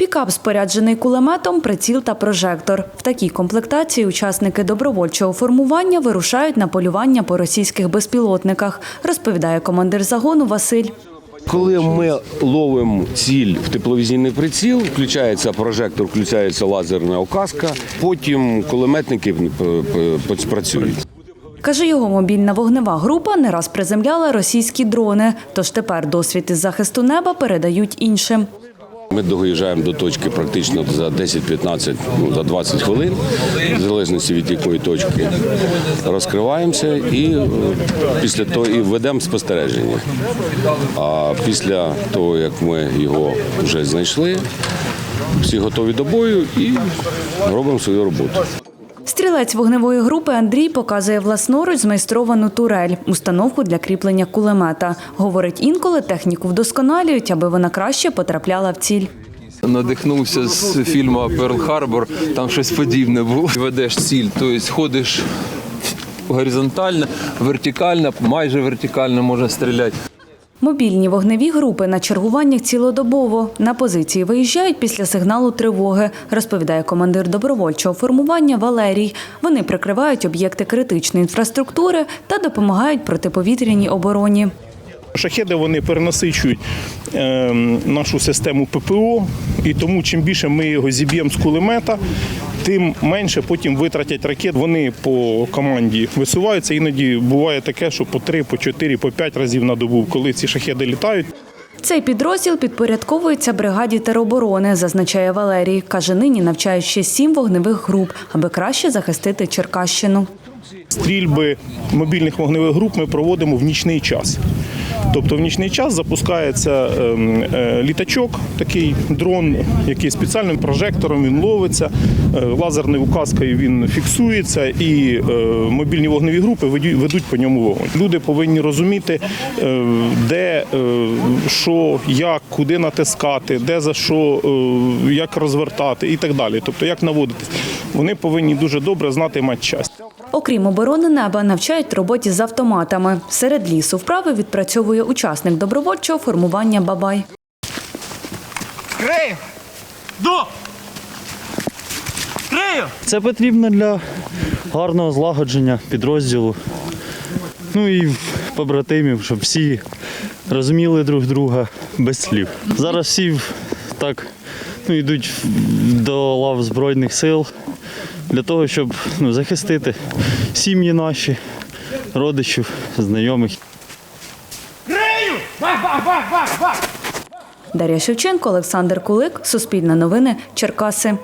Пікап споряджений кулеметом, приціл та прожектор. В такій комплектації учасники добровольчого формування вирушають на полювання по російських безпілотниках, розповідає командир загону Василь. Коли ми ловимо ціль в тепловізійний приціл, включається прожектор, включається лазерна оказка, потім кулеметники п- п- працюють. Каже, його мобільна вогнева група не раз приземляла російські дрони, тож тепер досвід із захисту неба передають іншим. Ми доїжджаємо до точки практично за 10-15, ну, за 20 хвилин, в залежності від якої точки розкриваємося і е, після того і ведемо спостереження. А після того, як ми його вже знайшли, всі готові до бою і робимо свою роботу. Стрілець вогневої групи Андрій показує власноруч змайстровану турель, установку для кріплення кулемета. Говорить, інколи техніку вдосконалюють, аби вона краще потрапляла в ціль. Надихнувся з фільму Перл Харбор, там щось подібне було. Ведеш ціль, тобто ходиш горизонтально, вертикально, майже вертикально можна стріляти. Мобільні вогневі групи на чергуваннях цілодобово. На позиції виїжджають після сигналу тривоги, розповідає командир добровольчого формування Валерій. Вони прикривають об'єкти критичної інфраструктури та допомагають протиповітряній обороні. Шахеди вони перенасичують е, нашу систему ППО, і тому чим більше ми його зіб'ємо з кулемета, тим менше потім витратять ракет. Вони по команді висуваються. Іноді буває таке, що по три, по чотири, по п'ять разів на добу, коли ці шахеди літають. Цей підрозділ підпорядковується бригаді тероборони, зазначає Валерій. Каже, нині навчають ще сім вогневих груп, аби краще захистити Черкащину. Стрільби мобільних вогневих груп ми проводимо в нічний час. Тобто в нічний час запускається ем, е, літачок, такий дрон, який спеціальним прожектором він ловиться, е, лазерною указкою він фіксується, і е, мобільні вогневі групи ведуть по ньому вогонь. Люди повинні розуміти, де що, як, куди натискати, де за що, як розвертати і так далі. Тобто як наводитись. Вони повинні дуже добре знати матчасть. Окрім оборони неба, навчають роботі з автоматами. Серед лісу вправи відпрацьовує учасник добровольчого формування Бабай. Крию! До! Крию! Це потрібно для гарного злагодження підрозділу. Ну і побратимів, щоб всі розуміли друг друга без слів. Зараз всі так ну, йдуть до лав Збройних сил для того, щоб ну, захистити сім'ї наші, родичів, знайомих. Бах, бах, бах, бах, бах! Дар'я Шевченко, Олександр Кулик, Суспільне новини, Черкаси.